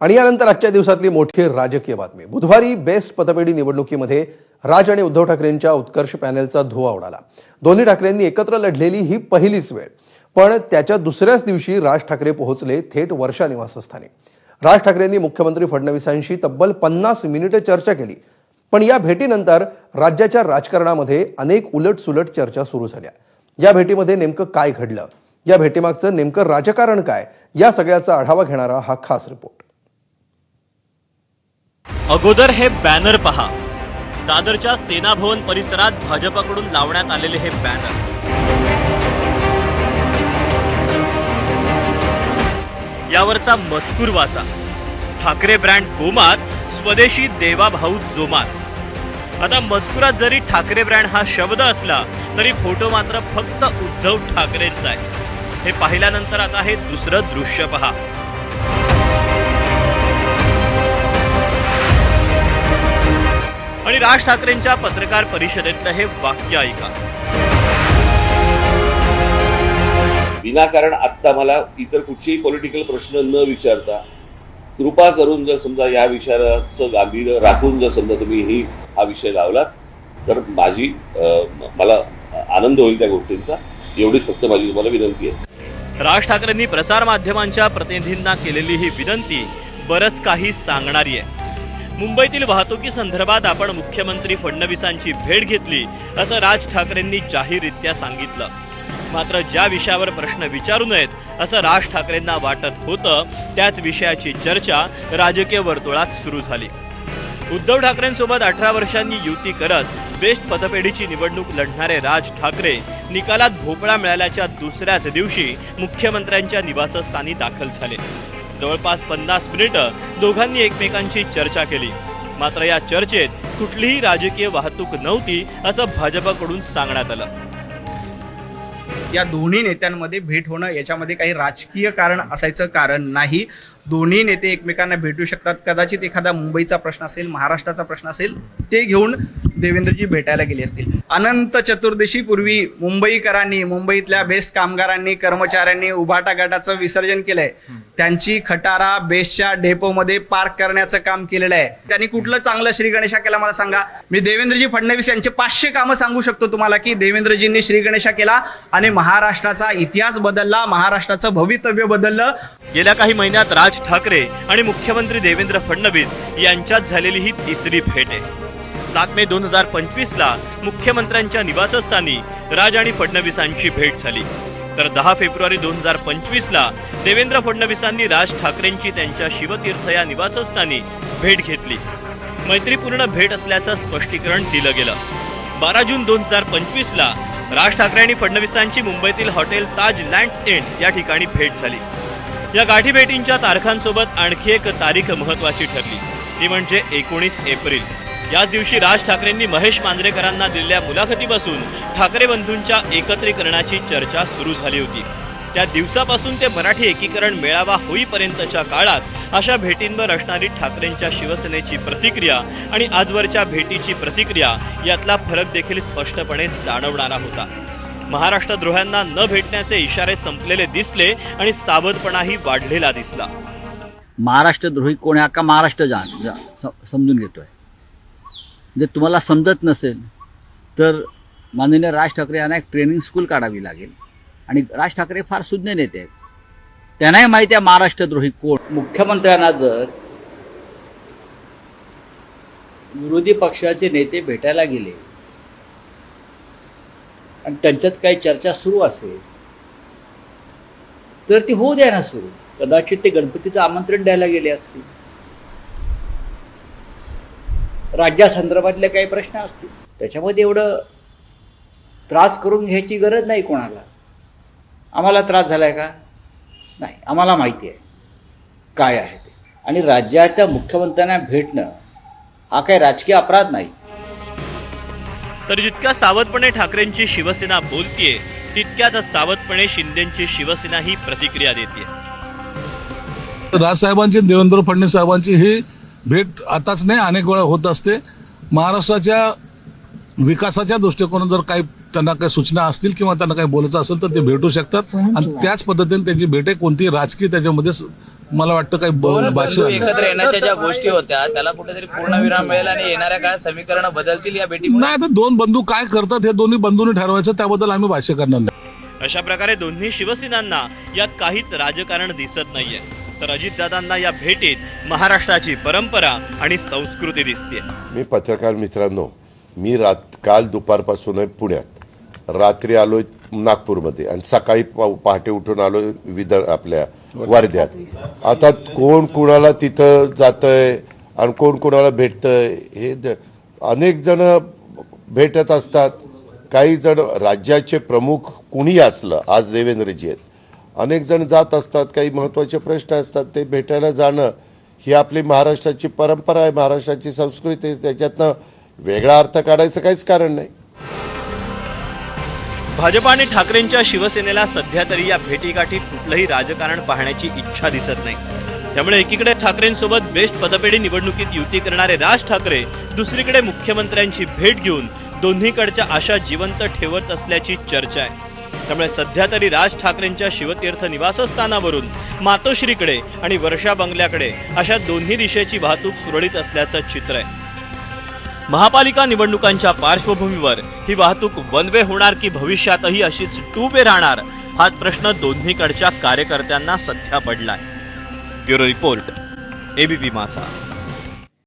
आणि यानंतर आजच्या दिवसातली मोठी राजकीय बातमी. बुधवारी बेस्ट पतपेढी निवडणुकीमध्ये राज आणि उद्धव ठाकरेंच्या उत्कर्ष पॅनेलचा धुवा उडाला. दोन्ही ठाकरेंनी एकत्र लढलेली ही पहिलीच वेळ. पण त्याच्या दुसऱ्याच दिवशी राज ठाकरे पोहोचले थेट वर्षा निवासस्थानी राज ठाकरेंनी मुख्यमंत्री फडणवीसांशी तब्बल पन्नास मिनिटे चर्चा केली. पण या भेटीनंतर राज्याच्या राजकारणामध्ये अनेक उलटसुलट चर्चा सुरू झाल्या. या भेटीमध्ये नेमकं काय घडलं? या भेटीमागचं नेमकं राजकारण काय? या सगळ्याचा आढावा घेणारा हा खास रिपोर्ट. अगोदर हे बॅनर पहा. दादरच्या सेना भवन परिसरात भाजपाकडून लावण्यात आलेले हे बॅनर. यावरचा मजकूर वाचा. ठाकरे ब्रँड गोमात स्वदेशी देवा भाऊ जोमात. आता मजकुरात जरी ठाकरे ब्रँड हा शब्द असला तरी फोटो मात्र फक्त उद्धव ठाकरेंचा आहे. हे पाहिल्यानंतर आता हे दुसरं दृश्य पहा. राज ठाकरेंच्या पत्रकार परिषदेतलं हे वाक्य ऐका. विनाकारण आत्ता मला इतर कुठचेही पॉलिटिकल प्रश्न न विचारता कृपा करून जर समजा या विषयाचं गांभीर्य राखून जर समजा तुम्ही ही हा विषय लावलात तर माझी मला आनंद होईल त्या गोष्टींचा. एवढीच फक्त माझी तुम्हाला विनंती आहे. राज ठाकरेंनी प्रसारमाध्यमांच्या प्रतिनिधींना केलेली ही विनंती बरंच काही सांगणारी आहे. मुंबईतील वाहतुकी संदर्भात आपण मुख्यमंत्री फडणवीसांची भेट घेतली असं राज ठाकरेंनी जाहीररित्या सांगितलं. मात्र ज्या विषयावर प्रश्न विचारू नयेत असं राज ठाकरेंना वाटत होतं त्याच विषयाची चर्चा राजकीय वर्तुळात सुरू झाली. उद्धव ठाकरेंसोबत अठरा वर्षांनी युती करत बेस्ट पतपेढीची निवडणूक लढणारे राज ठाकरे निकालात भोपळा मिळाल्याच्या दुसऱ्याच दिवशी मुख्यमंत्र्यांच्या निवासस्थानी दाखल झाले. जवळपास पन्नास मिनिटं दोघांनी एकमेकांशी चर्चा केली. मात्र या चर्चेत कुठलीही राजकीय वाहतूक नव्हती असं भाजपकडून सांगण्यात आलं. या दोन्ही नेत्यांमध्ये भेट होणं याच्यामध्ये काही राजकीय कारण असायचं कारण नाही. दोन्ही नेते एकमेकांना भेटू शकतात. कदाचित एखादा मुंबईचा प्रश्न असेल महाराष्ट्राचा प्रश्न असेल ते घेऊन देवेंद्रजी भेटायला गेले असतील. अनंत चतुर्दशीपूर्वी मुंबईकरांनी मुंबईतल्या बेस्ट कामगारांनी कर्मचाऱ्यांनी उभाटा गटाचं विसर्जन केलंय. त्यांची खटारा बेस्टच्या डेपोमध्ये पार्क करण्याचं काम केलेलं आहे. त्यांनी कुठलं चांगलं श्री गणेशा केला मला सांगा? मी देवेंद्रजी फडणवीस यांचे पाचशे कामं सांगू शकतो तुम्हाला की देवेंद्रजींनी श्री गणेशा केला आणि महाराष्ट्राचा इतिहास बदलला महाराष्ट्राचं भवितव्य बदललं. गेल्या काही महिन्यात राज ठाकरे आणि मुख्यमंत्री देवेंद्र फडणवीस यांच्यात झालेली ही तिसरी भेट आहे. सात मे दोन हजार पंचवीस ला मुख्यमंत्र्यांच्या निवासस्थानी राज आणि फडणवीसांची भेट झाली. तर दहा फेब्रुवारी दोन हजार पंचवीस ला देवेंद्र फडणवीसांनी राज ठाकरेंची त्यांच्या शिवतीर्थ या निवासस्थानी भेट घेतली. मैत्रीपूर्ण भेट असल्याचं स्पष्टीकरण दिलं गेलं. बारा जून दोन हजार पंचवीसला राज ठाकरे आणि फडणवीसांची मुंबईतील हॉटेल ताज लँड्स एंड या ठिकाणी भेट झाली. या गाठीभेटींच्या तारखांसोबत आणखी एक तारीख महत्वाची ठरली. ती म्हणजे एकोणीस एप्रिल. याच दिवशी राज ठाकरेंनी महेश मांजरेकरांना दिलेल्या मुलाखतीपासून ठाकरे बंधूंच्या एकत्रीकरणाची चर्चा सुरू झाली होती. त्या दिवसापासून ते मराठी एकीकरण मेळावा होईपर्यंतच्या काळात अशा भेटींवर असणारी ठाकरेंच्या शिवसेनेची प्रतिक्रिया आणि आजवरच्या भेटीची प्रतिक्रिया यातला फरक देखील स्पष्टपणे जाणवणारा होता. महाराष्ट्र द्रोह्यांना न भेटण्याचे इशारे संपलेले दिसले आणि सावधपणाही वाढलेला दिसला. महाराष्ट्रद्रोही कोण आहे? का महाराष्ट्र जाण जा- समजून घेतोय. जर तुम्हाला समजत नसेल तर माननीय राज ठाकरे यांना एक ट्रेनिंग स्कूल काढावी लागेल. आणि राज ठाकरे फार सुज्ञ नेते आहेत. त्यांनाही माहिती आहे महाराष्ट्रद्रोही कोण. मुख्यमंत्र्यांना जर विरोधी पक्षाचे नेते भेटायला गेले आणि त्यांच्यात काही चर्चा सुरू असेल तर ती होऊ द्या ना सुरू. कदाचित ते गणपतीचं आमंत्रण द्यायला गेले असतील. राज्यासंदर्भातले काही प्रश्न असतील. त्याच्यामध्ये एवढं त्रास करून घ्यायची गरज नाही कोणाला. आम्हाला त्रास झालाय का? नाही. आम्हाला माहिती आहे. काय आहे ते. आणि राज्याच्या मुख्यमंत्र्यांना भेटणं हा काही राजकीय अपराध नाही. तर जितक्या सावधपणे ठाकरेंची शिवसेना बोलतीये तितक्याच सावधपणे शिंदेची शिवसेना ही प्रतिक्रिया देते राजसाहेबांची देवेंद्र फडणवीस साहेबांची ही भेट आताच नाही अनेक वेळा होत असते. महाराष्ट्राच्या विकासाच्या दृष्टिकोनातून जर काही त्यांना काही सूचना असतील किंवा त्यांना काही बोलायचं असेल तर ते भेटू शकतात. आणि त्याच पद्धतीने त्यांची भेट आहे कोणतीही राजकीय त्याच्यामध्ये मला वाटतं काही बंधू भाषण एकत्र येण्याच्या ज्या गोष्टी होत्या त्याला कुठेतरी पूर्णविराम मिळेल आणि येणाऱ्या काळात समीकरण बदलतील या भेटीमुळे? नाही तर दोन बंधू काय करतात हे दोन्ही बंधूंनी ठरवायचं त्याबद्दल आम्ही भाष्य करणार नाही. अशा प्रकारे दोन्ही शिवसेनांना यात काहीच राजकारण दिसत नाहीये. तर अजितदादांना या भेटीत महाराष्ट्राची परंपरा आणि संस्कृती दिसते. मी पत्रकार मित्रांनो मी रात काल दुपारपासून आहे पुण्यात. रात्री आलोय नागपूरमध्ये आणि सकाळी पा- पहाटे उठून आलोय विदर आपल्या वर्ध्यात आता कोण कुणाला तिथं जातंय आणि कोण कोणाला भेटतंय हे अनेक जण भेटत असतात. काही जण राज्याचे प्रमुख कुणी असलं आज देवेंद्रजी आहेत. अनेक जण जात असतात काही महत्त्वाचे प्रश्न असतात ते भेटायला जाणं ही आपली महाराष्ट्राची परंपरा आहे महाराष्ट्राची संस्कृती आहे त्याच्यातनं वेगळा अर्थ काढायचं काहीच कारण नाही. भाजप आणि ठाकरेंच्या शिवसेनेला सध्या तरी या भेटीगाठी कुठलंही राजकारण पाहण्याची इच्छा दिसत नाही. त्यामुळे एकीकडे ठाकरेंसोबत बेस्ट पदपेढी निवडणुकीत युती करणारे राज ठाकरे दुसरीकडे मुख्यमंत्र्यांची भेट घेऊन दोन्हीकडच्या आशा जिवंत ठेवत असल्याची चर्चा आहे. त्यामुळे सध्या तरी राज ठाकरेंच्या शिवतीर्थ निवासस्थानावरून मातोश्रीकडे आणि वर्षा बंगल्याकडे अशा दोन्ही दिशेची वाहतूक सुरळीत असल्याचं चित्र आहे. महापालिका निवडणुकांच्या पार्श्वभूमीवर ही वाहतूक वन वे होणार की भविष्यातही अशीच टू वे राहणार? हा प्रश्न दोन्हीकडच्या कार्यकर्त्यांना सध्या पडलाय. ब्युरो रिपोर्ट एबीपी माझा